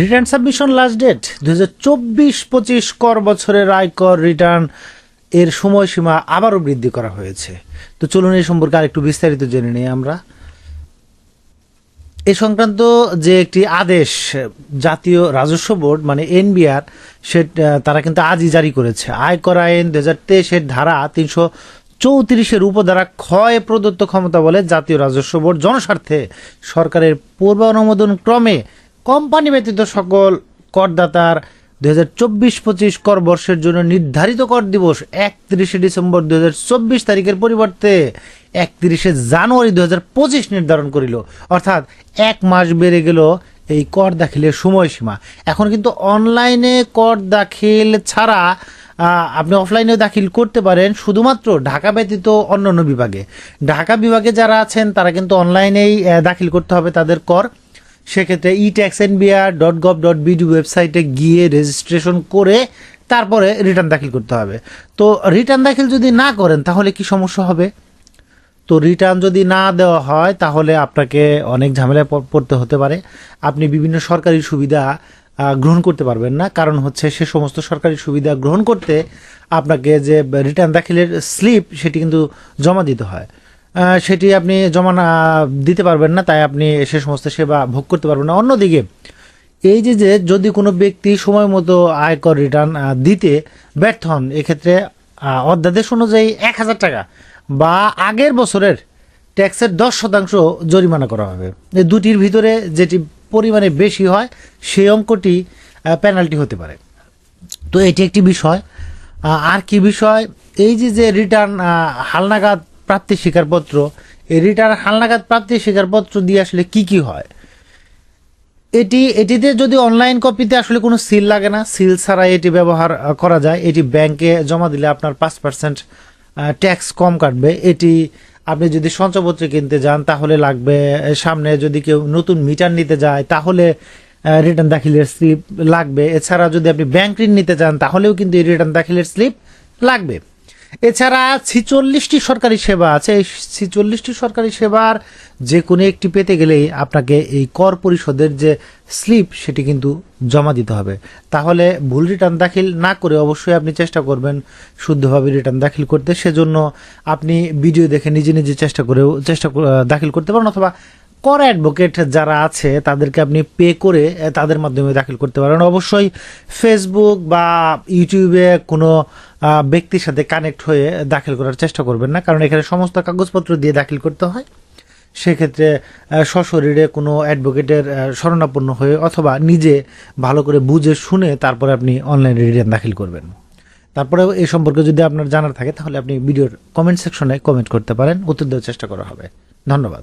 Return submission last date দু হাজার চব্বিশ পঁচিশ কর বছরের আয়কর রিটার্ন এর সময়সীমা আবারও বৃদ্ধি করা হয়েছে। তো চলুন এই সম্পর্কে আরেকটু বিস্তারিত জেনে নিই আমরা। এ সংক্রান্ত যে একটি আদেশ, জাতীয় রাজস্ব বোর্ড মানে এনবিআর, সে, তারা কিন্তু আজই জারি করেছে। আয়কর আইন দু হাজার তেইশের ধারা তিনশো চৌত্রিশের উপধারা ক্ষয় প্রদত্ত ক্ষমতা বলে জাতীয় রাজস্ব বোর্ড জনস্বার্থে সরকারের পূর্ব অনুমোদন ক্রমে কোম্পানি ব্যতীত সকল করদাতার দু হাজার চব্বিশ পঁচিশ কর বর্ষের জন্য নির্ধারিত কর দিবস একত্রিশে ডিসেম্বর দু হাজার চব্বিশ তারিখের পরিবর্তে একত্রিশে জানুয়ারি দু হাজার পঁচিশ নির্ধারণ করিল। অর্থাৎ এক মাস বেড়ে গেল এই কর দাখিলের সময়সীমা। এখন কিন্তু অনলাইনে কর দাখিল ছাড়া আপনি অফলাইনেও দাখিল করতে পারেন শুধুমাত্র ঢাকা ব্যতীত অন্যান্য বিভাগে। ঢাকা বিভাগে যারা আছেন তারা কিন্তু অনলাইনেই দাখিল করতে হবে তাদের কর। সেক্ষেত্রে e tax NBR dot gov dot BD ওয়েবসাইটে গিয়ে রেজিস্ট্রেশন করে তারপরে রিটার্ন দাখিল করতে হবে। তো রিটার্ন দাখিল যদি না করেন, তাহলে কি সমস্যা হবে? তো রিটার্ন যদি না দেওয়া হয়, তাহলে আপনাকে অনেক ঝামেলায় পড়তে হতে পারে। আপনি বিভিন্ন সরকারি সুবিধা গ্রহণ করতে পারবেন না। কারণ হচ্ছে সে সমস্ত সরকারি সুবিধা গ্রহণ করতে আপনাকে যে রিটার্ন দাখিলের স্লিপ সেটি কিন্তু জমা দিতে হয়। সেটি আপনি জমা দিতে পারবেন না, তাই আপনি সে সমস্ত সেবা ভোগ করতে পারবেন না। অন্যদিকে, এই যে যে যদি কোনো ব্যক্তি সময় মতো আয়কর রিটার্ন দিতে ব্যর্থ হন, এক্ষেত্রে অধ্যাদেশ অনুযায়ী এক হাজার টাকা বা আগের বছরের ট্যাক্সের দশ শতাংশ জরিমানা করা হবে। এই দুটির ভিতরে যেটি পরিমাণে বেশি হয়, সেই অঙ্কটি পেনাল্টি হতে পারে। তো এটি একটি বিষয়। আর কি বিষয়? এই যে যে রিটার্ন হালনাগাদ প্রাপ্তি স্বীকারপত্র, এই রিটার্ন হালনাগাদ প্রাপ্তি স্বীকারপত্র দিয়ে আসলে কি কি হয়? এটি, এটিতে যদি অনলাইন কপিতে আসলে কোনো সিল লাগে না সিল ছাড়া এটি ব্যবহার করা যায়। এটি ব্যাংকে জমা দিলে আপনার পাঁচ পার্সেন্ট ট্যাক্স কম কাটবে। এটি আপনি যদি সঞ্চয়পত্র কিনতে যান, তাহলে লাগবে সামনে যদি কেউ নতুন মিটার নিতে যায়, তাহলে রিটার্ন দাখিলের স্লিপ লাগবে। এছাড়া যদি আপনি ব্যাংক ঋণ নিতে চান তাহলেও কিন্তু এই রিটার্ন দাখিলের স্লিপ লাগবে। এছাড়া ছিচল্লিশটি সরকারি সেবা আছে। এই ছিচল্লিশটি সরকারি সেবার যে কোনো একটি পেতে গেলেই আপনাকে এই কর পরিশোধের যে স্লিপ, সেটি কিন্তু জমা দিতে হবে। তাহলে ভুল রিটার্ন দাখিল না করে অবশ্যই আপনি চেষ্টা করবেন শুদ্ধভাবে রিটার্ন দাখিল করতে। সেজন্য আপনি ভিডিও দেখে নিজে নিজে চেষ্টা করেও, চেষ্টা দাখিল করতে পারেন অথবা কর অ্যাডভোকেট যারা আছে, তাদেরকে আপনি পে করে তাদের মাধ্যমে দাখিল করতে পারেন। অবশ্যই ফেসবুক বা ইউটিউবে কোনো ব্যক্তির সাথে কানেক্ট হয়ে দাখিল করার চেষ্টা করবেন না। কারণ এখানে সমস্ত কাগজপত্র দিয়ে দাখিল করতে হয়। সেক্ষেত্রে সশরীরে কোনো অ্যাডভোকেটের শরণাপন্ন হয়ে অথবা নিজে ভালো করে বুঝে শুনে তারপরে আপনি অনলাইনে রিটার্ন দাখিল করবেন। তারপরে এই সম্পর্কে যদি আপনার জানার থাকে, তাহলে আপনি ভিডিওর কমেন্ট সেকশনে কমেন্ট করতে পারেন। উত্তর দেওয়ার চেষ্টা করা হবে। ধন্যবাদ।